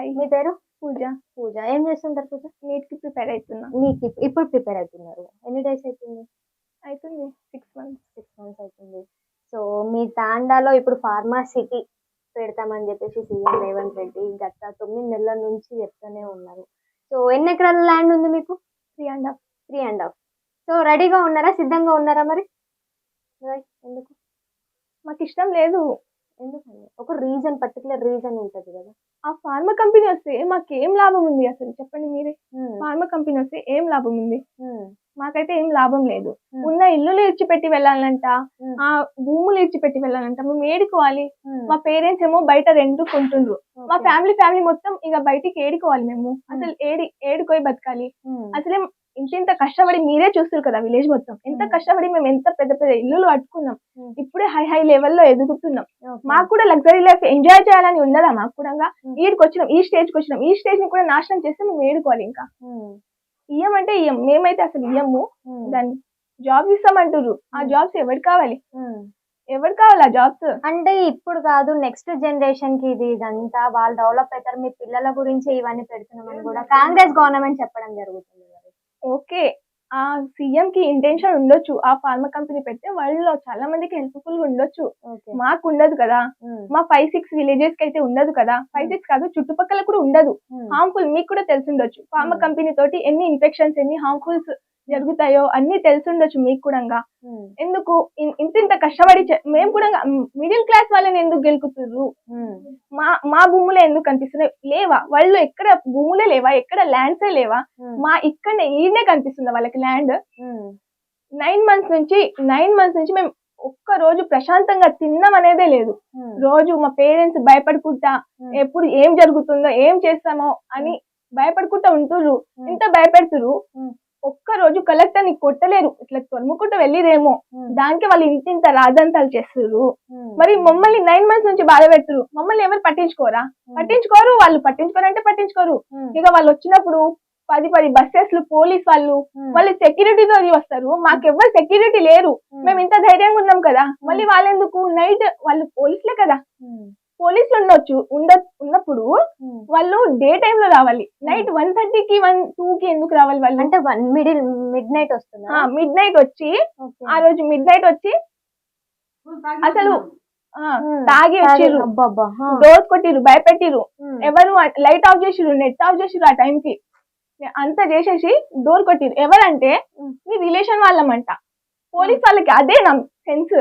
Hi మీ పేరు? పూజ. పూజ. ఏం చేస్తుంటారు పూజ? నీట్కి ప్రిపేర్ అవుతున్నా నీకు ఇప్- ఇప్పుడు ప్రిపేర్ అవుతున్నారు. ఎన్ని డేస్ అవుతుంది అవుతుంది సిక్స్ మంత్స్ సిక్స్ మంత్స్ అవుతుంది సో మీ తాండాలో ఇప్పుడు ఫార్మాసిటీ పెడతామని చెప్పేసి సీఎం రేవంత్ రెడ్డి గత తొమ్మిది నెలల నుంచి చెప్తూనే ఉన్నారు. సో ఎన్ని ఎకరాల ల్యాండ్ ఉంది మీకు? Three and half three and half so రెడీగా ఉన్నారా? సిద్ధంగా ఉన్నారా మరి. ఎందుకు? మాకు ఇష్టం లేదు. ఎందుకండి ఒక రీజన్ పర్టికులర్ రీజన్ ఉంటుంది కదా. ఆ ఫార్మా కంపెనీ వస్తే మాకు ఏం లాభం ఉంది అసలు? చెప్పండి మీరే. ఫార్మా కంపెనీ వస్తే ఏం లాభం ఉంది? మాకైతే ఏం లాభం లేదు. ఉన్న ఇల్లులు ఇచ్చిపెట్టి వెళ్ళాలంట. ఆ భూములు ఇచ్చిపెట్టి వెళ్ళాలంట. మేము ఏడుకోవాలి మా పేరెంట్స్ ఏమో బయట రెండు కొంటుండ్రు. మా ఫ్యామిలీ ఫ్యామిలీ మొత్తం ఇక బయటికి ఏడుకోవాలి మేము. అసలు ఏడి ఏడుకోయి బతకాలి. అసలే ఇంత ఇంత కష్టపడి మీరే చూస్తారు కదా విలేజ్ మొత్తం. ఎంత Hmm. కష్టపడి మేము ఎంత పెద్ద పెద్ద ఇల్లులు కట్టుకున్నాం. Hmm. ఇప్పుడే హై హై లెవెల్లో ఎదుగుతున్నాం. మాకు కూడా లగ్జరీ లైఫ్ ఎంజాయ్ చేయాలని ఉండదా మాకు కూడా Hmm. ఈడికి వచ్చినాం ఈ స్టేజ్కి వచ్చినాం. ఈ స్టేజ్ని కూడా నాశనం చేస్తే మేము ఏడుకోవాలి ఇంకా. ఇయ్యం అంటే ఇయ్యం మేమైతే అసలు ఇయ్యము దాన్ని జాబ్స్ ఇస్తామంటారు ఆ. జాబ్స్ ఎవరు కావాలి? ఎవరు కావాలి ఆ జాబ్స్? అంటే ఇప్పుడు కాదు నెక్స్ట్ జనరేషన్కి ఇది ఇదంతా. వాళ్ళు డెవలప్ అవుతారు. మీ పిల్లల గురించి ఇవన్నీ పెడుతున్నామని కూడా కాంగ్రెస్ గవర్నమెంట్ చెప్పడం జరుగుతుంది. ఓకే. ఆ సీఎం కి ఇంటెన్షన్ ఉండొచ్చు. ఆ ఫార్మా కంపెనీ పెడితే వాళ్ళలో చాలా మందికి హెల్ప్ఫుల్గా ఉండొచ్చు. ఓకే. మాకు ఉండదు కదా మా ఫైవ్ సిక్స్ విలేజెస్కి అయితే ఉండదు కదా. ఫైవ్ సిక్స్ కాదు చుట్టుపక్కల కూడా ఉండదు. హార్మ్ఫుల్ మీకు కూడా తెలిసిండొచ్చు ఫార్మా. కంపెనీ తోటి ఎన్ని ఇన్ఫెక్షన్స్ ఎన్ని హార్మ్ఫుల్స్ జరుగుతాయో అన్ని తెలిసిండొచ్చు మీకు కూడా ఎందుకు? ఇంత ఇంత కష్టపడి మేము కూడా మిడిల్ క్లాస్ వాళ్ళని ఎందుకు గెలుకుతుర్రు? మా మా భూములే ఎందుకు కనిపిస్తున్నాయి? లేవా? వాళ్ళు ఎక్కడ భూములే లేవా? ఎక్కడ ల్యాండ్సే లేవా? మా ఇక్కడనే ఈడనే కనిపిస్తుంది వాళ్ళకి ల్యాండ్? నైన్ మంత్స్ నుంచి నైన్ మంత్స్ నుంచి మేము ఒక్క రోజు ప్రశాంతంగా తిన్నాం అనేదే లేదు. రోజు మా పేరెంట్స్ భయపడుకుంటా ఎప్పుడు ఏం జరుగుతుందో ఏం చేస్తామో అని భయపడుకుంటా ఉంటుర్రు. ఇంత భయపెడుతురు. ఒక్క రోజు కలెక్టర్ని కొట్టలేరు. ఇట్లా తొలుముకుంటూ వెళ్ళిరేమో. దానికి వాళ్ళు ఇంత ఇంత రాజంతాలు చేస్తుర్రు. ఉమ్, మరి మమ్మల్ని నైన్ మంత్స్ నుంచి బాధ పెడుతురు మమ్మల్ని ఎవరు పట్టించుకోరా? పట్టించుకోరు. వాళ్ళు పట్టించుకోరంటే పట్టించుకోరు. ఇక వాళ్ళు వచ్చినప్పుడు పది పది బస్సెస్ పోలీస్ వాళ్ళు ఉమ్, వాళ్ళు సెక్యూరిటీతో వస్తారు. మాకెవ్వరు సెక్యూరిటీ లేరు. మేము. ఇంత ధైర్యంగా ఉన్నాం కదా. మళ్ళీ వాళ్ళెందుకు? నైట్ వాళ్ళు పోలీసులే కదా. పోలీసులు ఉండొచ్చు ఉండ ఉన్నప్పుడు. వాళ్ళు డే టైమ్లో రావాలి నైట్ వన్ థర్టీకి వన్ టూ కి ఎందుకు రావాలి వాళ్ళు? అంటే వన్ మిడిల్ మిడ్ నైట్ వస్తుందా? మిడ్ నైట్ వచ్చి. ఆ రోజు మిడ్ నైట్ వచ్చి అసలు తాగి వచ్చిర్రు. అబ్బబ్బా, ఆ, డోర్ కొట్టిర్రు భయపెట్టిర్రు. ఎవరు లైట్ ఆఫ్ చేసిర్రు నెట్ ఆఫ్ చేసిర్రు ఆ time కి అంతా చేసేసి డోర్ కొట్టిర్రు. ఎవరంటే. మీ రిలేషన్ వాళ్ళమంట. పోలీస్ వాళ్ళకి అదే సెన్స్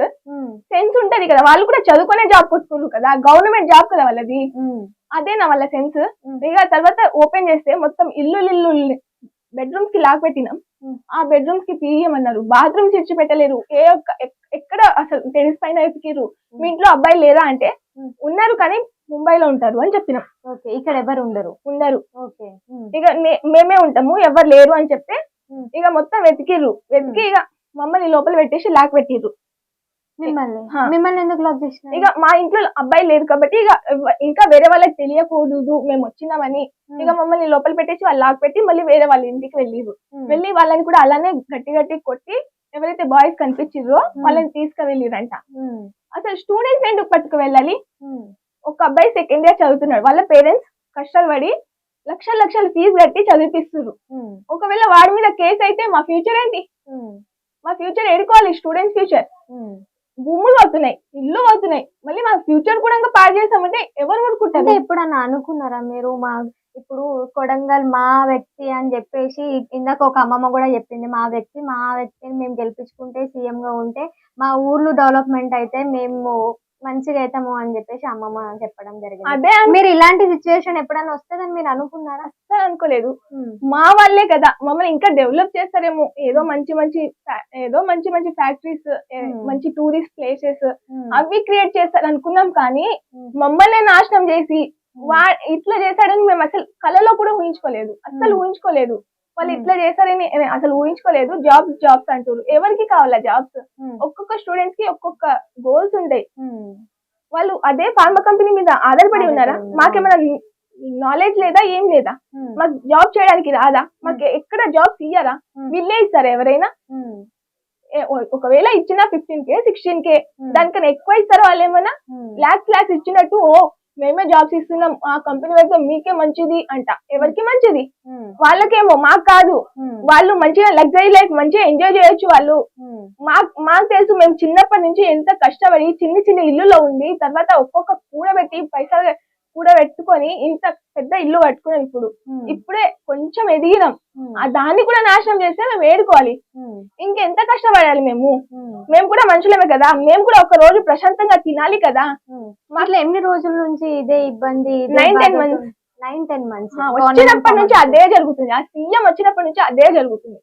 సెన్స్ ఉంటది కదా. వాళ్ళు కూడా చదువుకునే జాబ్ కొట్టుకోరు కదా. గవర్నమెంట్ జాబ్ కదా వాళ్ళది. ఉమ్, అదే నా వాళ్ళ సెన్స్ ఉమ్. ఇక తర్వాత ఓపెన్ చేస్తే మొత్తం ఇల్లు ఇల్లు బెడ్రూమ్స్కి లాక్ పెట్టినాం. ఆ బెడ్రూమ్స్కి తీయమన్నారు బాత్రూమ్స్ ఇచ్చి పెట్టలేరు ఏ ఒక్క ఎక్- ఎక్కడ అసలు టెరిస్ పైన ఎతికిరు మీ ఇంట్లో అబ్బాయి లేరా అంటే. ఉన్నారు కానీ ముంబైలో ఉంటారు అని చెప్పినాం. ఓకే ఇక్కడ ఎవరు ఉండరు? ఉన్నారు ఓకే ఇక మేమే ఉంటాము. ఎవరు లేరు అని చెప్తే. ఇక మొత్తం వెతికిర్రు. వెతికి ఇక మమ్మల్ని లోపల పెట్టేసి లాక్ పెట్టిర్రు. మిమ్మల్ని. ఎందుకు లాక్ చేసిన ఇక మా ఇంట్లో అబ్బాయి లేదు కాబట్టి ఇక ఇంకా వేరే వాళ్ళకి తెలియకూడదు మేము వచ్చినామని. ఇక మమ్మల్ని లోపల పెట్టేసి వాళ్ళు లాక్ పెట్టి మళ్ళీ వేరే వాళ్ళ ఇంటికి వెళ్ళిరు వెళ్ళి వాళ్ళని కూడా అలానే గట్టి గట్టి కొట్టి ఎవరైతే బాయ్స్ కనిపించిర్రో వాళ్ళని తీసుకువెళ్ళిరంట అసలు స్టూడెంట్స్ ఎందుకు పట్టుకు వెళ్ళాలి? ఒక అబ్బాయి సెకండ్ ఇయర్ చదువుతున్నాడు. వాళ్ళ పేరెంట్స్ కష్టాలు పడి లక్షల లక్షల ఫీజు కట్టి చదివిపిస్తున్నారు ఒకవేళ వాడి మీద కేసు అయితే మా ఫ్యూచర్ ఏంటి? మా ఫ్యూచర్ ఎడుకోవాలి స్టూడెంట్స్ ఫ్యూచర్ భూములు అవుతున్నాయి ఇల్లు అవుతున్నాయి మళ్ళీ మా ఫ్యూచర్ కూడా ఇంకా పాడు చేసామంటే ఎవరు అంటే ఊరుకుంటారు ఎప్పుడన్నా అనుకున్నారా మీరు మా ఇప్పుడు కొడంగల్ మా వ్యక్తి అని చెప్పేసి ఇందాక ఒక అమ్మమ్మ కూడా చెప్పింది మా వ్యక్తి మా వ్యక్తిని మేము గెలిపించుకుంటే సీఎం గా ఉంటే మా ఊర్లు డెవలప్మెంట్ అయితే మేము మంచిగా అవుతాము అని చెప్పేసి అమ్మమ్మ చెప్పడం జరిగింది. అదే మీరు ఇలాంటి సిచ్యువేషన్ ఎప్పుడైనా వస్తుందని మీరు అనుకున్నారా? అస్సలు అనుకోలేదు. మా వాళ్ళే కదా మమ్మల్ని ఇంకా డెవలప్ చేస్తారేమో. ఏదో మంచి మంచి ఏదో మంచి మంచి ఫ్యాక్టరీస్. మంచి టూరిస్ట్ ప్లేసెస్ అవి క్రియేట్ చేస్తారు అనుకున్నాం కానీ మమ్మల్ని నాశనం చేసి వా ఇట్లా చేశాడని మేము అసలు కలలో కూడా ఊహించుకోలేదు. అసలు Hmm. ఊహించుకోలేదు. వాళ్ళు Hmm. ఇట్లా చేశారని నేను అసలు ఊహించుకోలేదు. జాబ్స్ జాబ్స్ అంటారు ఎవరికి కావాలా జాబ్స్ ఒక్కొక్క స్టూడెంట్స్కి ఒక్కొక్క గోల్స్ ఉంటాయి. వాళ్ళు అదే ఫార్మా కంపెనీ మీద ఆధారపడి ఉన్నారా. మాకేమైనా నాలెడ్జ్ లేదా? ఏం లేదా? మాకు జాబ్ చేయడానికి రాదా? మాకు ఎక్కడ జాబ్స్ ఇయ్యరా? వీళ్ళే ఇస్తారా ఎవరైనా? ఒకవేళ ఇచ్చిన ఫిఫ్టీన్ కే సిక్స్టీన్ కే దానికన్నా ఎక్కువ ఇస్తారా వాళ్ళు ఏమైనా లాక్స్ లాక్స్ ఇచ్చినట్టు ఓ మేమే జాబ్స్ ఇస్తున్నాం ఆ కంపెనీ వెళ్తే మీకే మంచిది అంట. ఎవరికి మంచిది? వాళ్ళకేమో మాకు కాదు. వాళ్ళు మంచిగా లగ్జరీ లైఫ్ మంచిగా ఎంజాయ్ చేయొచ్చు వాళ్ళు. మాకు మాకు తెలుసు మేము చిన్నప్పటి నుంచి ఎంత కష్టపడి చిన్న చిన్న ఇల్లులో ఉండి తర్వాత ఒక్కొక్క కూడబెట్టి పైసలు కూడబెట్టుకొని ఇంత పెద్ద ఇల్లు కట్టుకున్నాం ఇప్పుడు. ఇప్పుడే కొంచెం ఎదిగినాం. ఆ దాన్ని కూడా నాశనం చేస్తే మేము వేడుకోవాలి ఇంకెంత కష్టపడాలి మేము? మేము. కూడా మనుషులమే కదా. మేము కూడా ఒక రోజు ప్రశాంతంగా తినాలి కదా. అట్లా ఎన్ని రోజుల నుంచి ఇదే ఇబ్బంది? Nine, ten months. Nine ten months వచ్చినప్పటి నుంచి అదే జరుగుతుంది. ఆ సీఎం వచ్చినప్పటి నుంచి అదే జరుగుతుంది.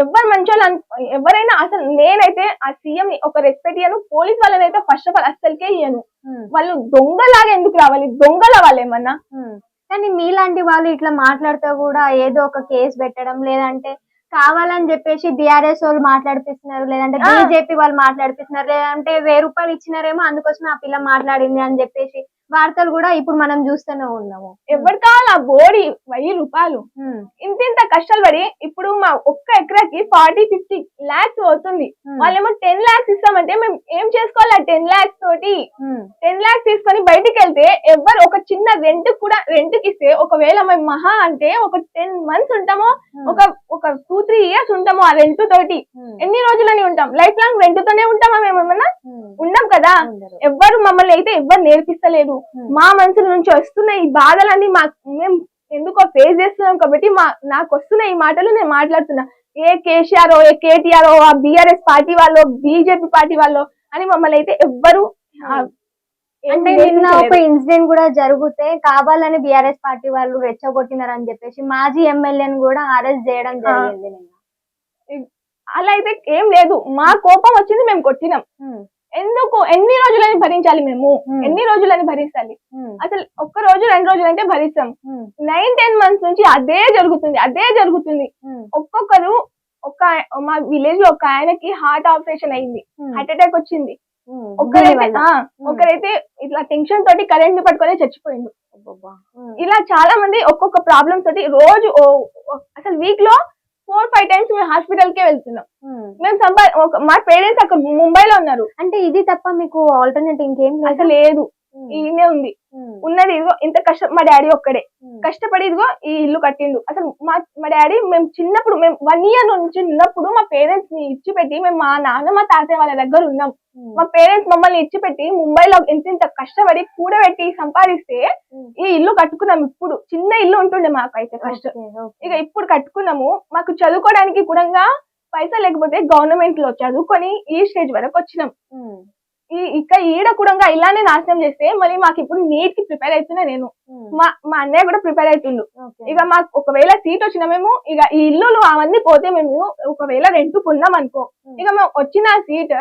ఎవరు మంచోళ్ళు అను- ఎవరైనా అసలు నేనైతే ఆ సీఎం ఒక రెస్పెక్ట్ ఇయ్యను పోలీస్ వాళ్ళని అయితే ఫస్ట్ ఆఫ్ ఆల్ అస్సలకే ఇయ్యను. వాళ్ళు దొంగలాగా ఎందుకు రావాలి? దొంగల వాళ్ళు ఏమన్నా? కానీ మీలాంటి వాళ్ళు ఇట్లా మాట్లాడితే కూడా ఏదో ఒక కేసు పెట్టడం లేదంటే కావాలని చెప్పేసి బీఆర్ఎస్ వాళ్ళు మాట్లాడిపిస్తున్నారు లేదంటే. బీజేపీ వాళ్ళు మాట్లాడిపిస్తున్నారు లేదంటే వెయ్యి రూపాయలు ఇచ్చినారేమో అందుకోసం ఆ పిల్ల మాట్లాడింది అని చెప్పేసి వార్తలు కూడా ఇప్పుడు మనం చూస్తూనే ఉన్నాము. ఎవరు కావాలి? ఆ బోడీ వెయ్యి రూపాయలు. ఇంత ఇంత కష్టాలు పడి ఇప్పుడు మా ఒక్క ఎకరాకి ఫార్టీ ఫిఫ్టీ లాక్స్ అవుతుంది వాళ్ళేమో టెన్ లాక్స్ ఇస్తామంటే మేము ఏం చేసుకోవాలి ఆ టెన్ లాక్స్ తోటి? టెన్ లాక్స్ తీసుకొని బయటికి వెళ్తే ఎవరు ఒక చిన్న రెంట్ కూడా రెంట్కి ఇస్తే ఒకవేళ మేము మహా అంటే ఒక టెన్ మంత్స్ ఉంటామో ఒక ఒక టూ త్రీ ఇయర్స్ ఉంటాము ఆ రెంట్ తోటి. ఎన్ని రోజులని ఉంటాం? లైఫ్ లాంగ్ రెంట్ తోనే ఉంటామా మేము ఏమన్నా? ఉండం కదా. ఎవ్వరు మమ్మల్ని అయితే ఎవ్వరు నేర్పిస్తలేదు మా మనసుల నుంచి వస్తున్న ఈ బాధలన్నీ మా మేము ఎందుకో ఫేస్ చేస్తున్నాం కాబట్టి మా నాకు వస్తున్న ఈ మాటలు నేను మాట్లాడుతున్నా. ఏ కేసీఆర్ ఏ కేటీఆర్ ఆ బీఆర్ఎస్ పార్టీ వాళ్ళు బీజేపీ పార్టీ వాళ్ళు అని మమ్మల్ని అయితే ఎవ్వరు ఏం అంటే నిన్న ఒక. ఇన్సిడెంట్ కూడా జరిగితే కావాలని బీఆర్ఎస్ పార్టీ వాళ్ళు రెచ్చగొట్టినారని చెప్పేసి మాజీ ఎమ్మెల్యేని కూడా అరెస్ట్ చేయడం జరిగింది నిన్న. అలా అయితే ఏం లేదు. మా కోపం వచ్చింది మేము కొట్టినాం. ఎందుకు? ఎన్ని రోజులని భరించాలి మేము. ఎన్ని రోజులని భరించాలి? అసలు ఒక్క రోజు రెండు రోజులు అంటే భరిస్తాం. నైన్ టెన్ మంత్స్ నుంచి అదే జరుగుతుంది అదే జరుగుతుంది. ఒక్కొక్కరు ఒక మా విలేజ్లో ఒక ఆయనకి హార్ట్ ఆపరేషన్ అయింది. హార్ట్ అటాక్ వచ్చింది. ఒకరైతే ఒకరైతే ఇట్లా టెన్షన్ తోటి కరెంట్ పట్టుకొని చచ్చిపోయిండు. ఇలా చాలా మంది ఒక్కొక్క ప్రాబ్లమ్ తోటి రోజు అసలు వీక్లో ఫోర్ ఫైవ్ టైమ్స్ మేము హాస్పిటల్ కే వెళ్తున్నాం మేము సంపా మా పేరెంట్స్ అక్కడ ముంబైలో ఉన్నారు. అంటే ఇది తప్ప మీకు ఆల్టర్నేట్ ఇంకేం అసలు లేదు. ఈయనే ఉంది. ఉన్నది ఇదిగో ఇంత కష్టం మా డాడీ ఒక్కడే. కష్టపడి ఇదిగో ఈ ఇల్లు కట్టిండు. అసలు మా మా డాడీ మేము చిన్నప్పుడు మేము వన్ ఇయర్ నుంచి ఉన్నప్పుడు మా పేరెంట్స్ని ఇచ్చి పెట్టి మేము మా నాన్న మా తాతయ్య వాళ్ళ దగ్గర ఉన్నాం. మా పేరెంట్స్ మమ్మల్ని ఇచ్చి పెట్టి ముంబైలో ఇంత ఇంత కష్టపడి కూడబెట్టి సంపాదిస్తే ఈ ఇల్లు కట్టుకున్నాం ఇప్పుడు. చిన్న ఇల్లు ఉంటుండే మాకైతే ఫస్ట్ ఇక ఇప్పుడు కట్టుకున్నాము. మాకు చదువుకోవడానికి కూడా పైసా లేకపోతే గవర్నమెంట్లో చదువుకొని ఈ స్టేజ్ వరకు వచ్చినాం. ఈ ఇక ఈడ కూడా ఇలానే నాశనం చేస్తే మళ్ళీ మాకు ఇప్పుడు నీట్కి ప్రిపేర్ అవుతున్నా నేను. మా మా అన్నయ్య కూడా ప్రిపేర్ అవుతుండు ఇక మాకు ఒకవేళ సీట్ వచ్చిన మేము ఇక ఈ ఇల్లులు అవన్నీ పోతే మేము ఒకవేళ రెంట్ కొన్నాం అనుకో ఇక మేము వచ్చిన సీట్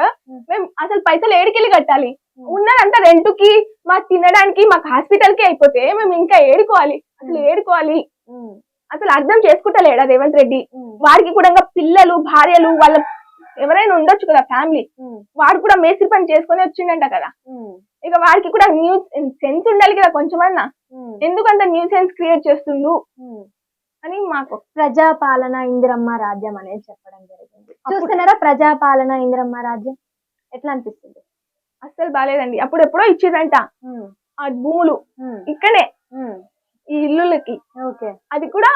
మేము అసలు పైసలు ఏడికెళ్ళి కట్టాలి. ఉన్నదంతా రెంట్కి మాకు తినడానికి మాకు హాస్పిటల్కి అయిపోతే మేము ఇంకా ఏడుకోవాలి. అసలు ఏడుకోవాలి. అసలు అర్థం చేసుకుంటలేడా రేవంత్ రెడ్డి. వారికి కూడా పిల్లలు భార్యలు వాళ్ళ ఎవరైనా ఉండొచ్చు కదా ఫ్యామిలీ వాడు కూడా మేస్త్రి పని చేసుకొని వచ్చిండంట కదా. ఇక వాడికి కూడా న్యూ సెన్స్ ఉండాలి కదా కొంచెమన్నా. ఎందుకంత న్యూ సెన్స్ క్రియేట్ చేస్తుండు? అని మాకు ప్రజాపాలన ఇందిరమ్మ రాజ్యం అనేది చెప్పడం జరిగింది. చూస్తున్నారా ప్రజాపాలన ఇందిరమ్మ రాజ్యం? ఎట్లా అనిపిస్తుంది? అస్సలు బాగాలేదండి అప్పుడు ఎప్పుడో ఇచ్చిరంట ఆ భూములు. ఇక్కడే. ఈ ఇల్లులకి. ఓకే. అది కూడా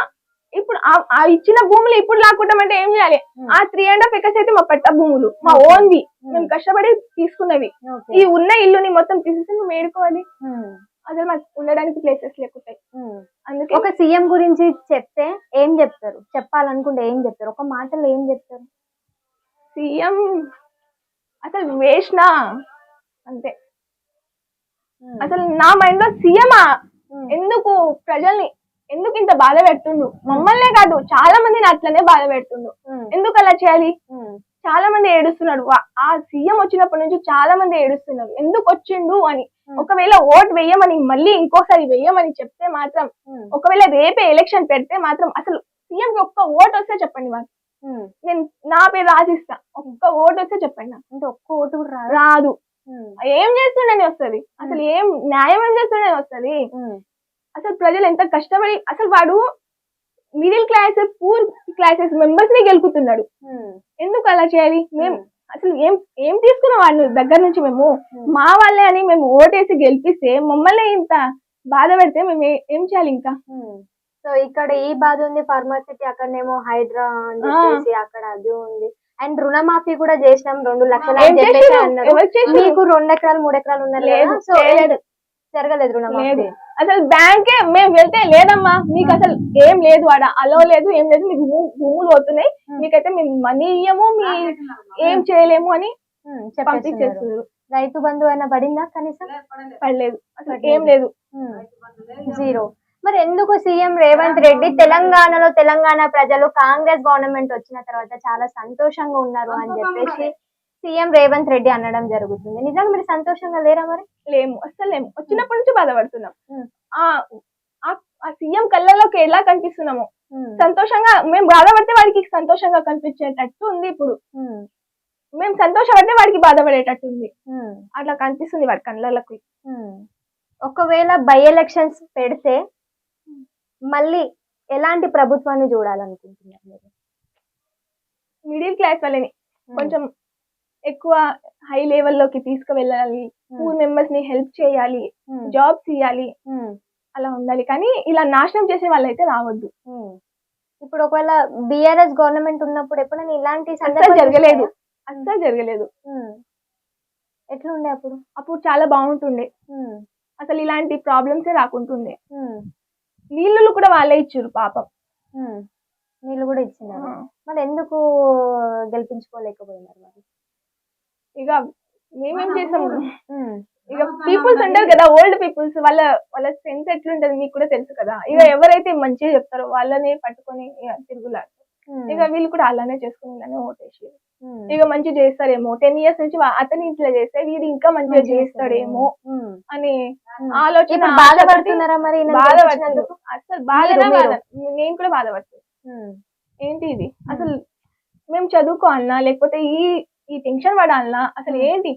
ఆ- ఇచ్చిన భూములు ఇప్పుడు లాక్కుంటామంటే ఏం చేయాలి? ఆ త్రీ అండ్ హాఫ్ ఎకర్స్ అయితే మా పట్ట భూములు మా. ఓన్ది మేము కష్టపడి తీసుకున్నవి. ఈ ఉన్న ఇల్లుని మొత్తం తీసేసి మేము ఏడుకోవాలి అసలు మాకు ఉండడానికి ప్లేసెస్ లేకుంటాయి. అందుకే ఒక సీఎం గురించి చెప్తే ఏం చెప్తారు? చెప్పాలనుకుంటే ఏం చెప్తారు? ఒక మాటలో ఏం చెప్తారు? సీఎం అసలు వేసినా అంతే. అసలు నా మైండ్లో సీఎమా? ఎందుకు? ప్రజల్ని ఎందుకు ఇంత బాధ పెడుతుండు? మమ్మల్నే కాదు చాలా మందిని అట్లనే బాధ పెడుతుండు. ఎందుకు అలా చేయాలి? చాలా మంది ఏడుస్తున్నారు. వా- ఆ సీఎం వచ్చినప్పటి నుంచి చాలా మంది ఏడుస్తున్నారు. ఎందుకు వచ్చిండు అని. ఒకవేళ ఓట్ వేయమని మళ్ళీ ఇంకోసారి వేయమని చెప్తే మాత్రం ఒకవేళ రేపే ఎలక్షన్ పెడితే మాత్రం అసలు సీఎం కి ఒక్క ఓట్ వస్తే చెప్పండి మాకు. నేను నా పేరు రాసిస్తా. ఒక్క ఓట్ వస్తే చెప్పండి. అంటే ఒక్క ఓటు రాదు. ఏం చేస్తుండని వస్తది? అసలు ఏం న్యాయం ఏం చేస్తుండని వస్తది? అసలు ప్రజలు ఎంత కష్టపడి అసలు వాడు మిడిల్ క్లాస్ పూర్ క్లాసెస్ మెంబర్స్ని గెలుపుతున్నాడు. ఎందుకు అలా చేయాలి? మేము అసలు ఏం ఏం తీసుకున్నాం వాడిని దగ్గర నుంచి మేము? మా వాళ్ళే అని మేము ఓటేసి గెలిపిస్తే మమ్మల్ని ఇంత బాధ పెడితే మేము ఏ- చేయాలి ఇంకా? సో ఇక్కడ ఈ బాధ ఉంది. ఫార్మాసిటీ అక్కడనేమో హైడ్రా. చెప్పేసి అక్కడ అది ఉంది. అండ్ రుణమాఫీ కూడా చేసినాం. రెండు లక్షలు అని చెప్పేసి? అన్నారు? మీకు రెండు ఎకరాలు మూడు ఎకరాలు ఉన్నారు సో. జరగలేదు లేదు. అసలు బ్యాంకే మేము వెళ్తే లేదమ్మా మీకు అసలు ఏం లేదు ఆడ అలో లేదు ఏం లేదు మీకు భూములు Hmm. మీకైతే మేము మనీ ఇయ్యము మీ ఏం చేయలేము అని పంపించేస్తున్నారు. రైతు బంధు అయినా పడిందా కనీసం? పడలేదు. అసలు ఏం లేదు. జీరో. మరి ఎందుకు సీఎం రేవంత్ రెడ్డి తెలంగాణలో తెలంగాణ ప్రజలు కాంగ్రెస్ గవర్నమెంట్ వచ్చిన తర్వాత చాలా సంతోషంగా ఉన్నారు అని చెప్పేసి సీఎం రేవంత్ రెడ్డి అనడం జరుగుతుంది. నిజంగా మీరు సంతోషంగా లేరా మరి? లేము. అసలు లేము. వచ్చినప్పటి నుంచి బాధపడుతున్నాం. ఆ సీఎం కళ్ళలోకి ఎలా కనిపిస్తున్నాము. సంతోషంగా మేము బాధపడితే వాడికి సంతోషంగా కనిపించేటట్టు ఉంది ఇప్పుడు. మేము సంతోషపడితే వాడికి బాధపడేటట్టు ఉంది అట్లా కనిపిస్తుంది వాడి కళ్ళకి ఉమ్. ఒకవేళ బై ఎలక్షన్స్ పెడితే మళ్ళీ ఎలాంటి ప్రభుత్వాన్ని చూడాలనుకుంటున్నారు మీరు? మిడిల్ క్లాస్ వాళ్ళని. కొంచెం ఎక్కువ హై లెవెల్లోకి తీసుకువెళ్ళాలి. పూర్ మెంబర్స్ని హెల్ప్ చేయాలి. జాబ్స్ ఇవ్వాలి ఉమ్, అలా ఉండాలి. కానీ ఇలా నాశనం చేసే వాళ్ళైతే రావద్దు. ఇప్పుడు ఒకవేళ బిఆర్ఎస్ గవర్నమెంట్ ఉన్నప్పుడు ఎప్పుడైనా ఇలాంటి సందర్భాలు జరగలేదు? అస్సలు జరగలేదు. ఎట్లుండే అప్పుడు? అప్పుడు చాలా బాగుంటుండే. అసలు ఇలాంటి ప్రాబ్లమ్సే రాకుంటుండే. నీళ్ళు కూడా వాళ్ళే ఇచ్చారు పాపం. నీళ్ళు కూడా ఇచ్చినారు? మరి ఎందుకు గెలిపించుకోలేకపోయినారు మరి? ఇక మేమేం చేసాము ఉమ్, ఇక పీపుల్స్ ఉంటారు కదా ఓల్డ్ పీపుల్స్ వాళ్ళ వాళ్ళ సెన్స్ ఎట్లుంటది మీకు కూడా తెలుసు కదా. ఇక ఎవరైతే మంచిగా చెప్తారో వాళ్ళని పట్టుకొని తిరుగులాడు ఇక వీళ్ళు కూడా అలానే చేసుకుని ఇలానే ఓటేసి. ఇక మంచి చేస్తారేమో. టెన్ ఇయర్స్ నుంచి అతను ఇట్లా చేస్తే వీడు ఇంకా మంచిగా మంచిగా చేస్తాడేమో. అని. ఆలోచన బాధపడుతున్నారా మరి? అసలు బాధనే బాధ నేను కూడా బాధపడుతుంది ఏంటి ఇది? అసలు మేము చదువుకోవాలనా లేకపోతే ఈ ఈ టెన్షన్ పడాలనా? అసలు ఏంటి?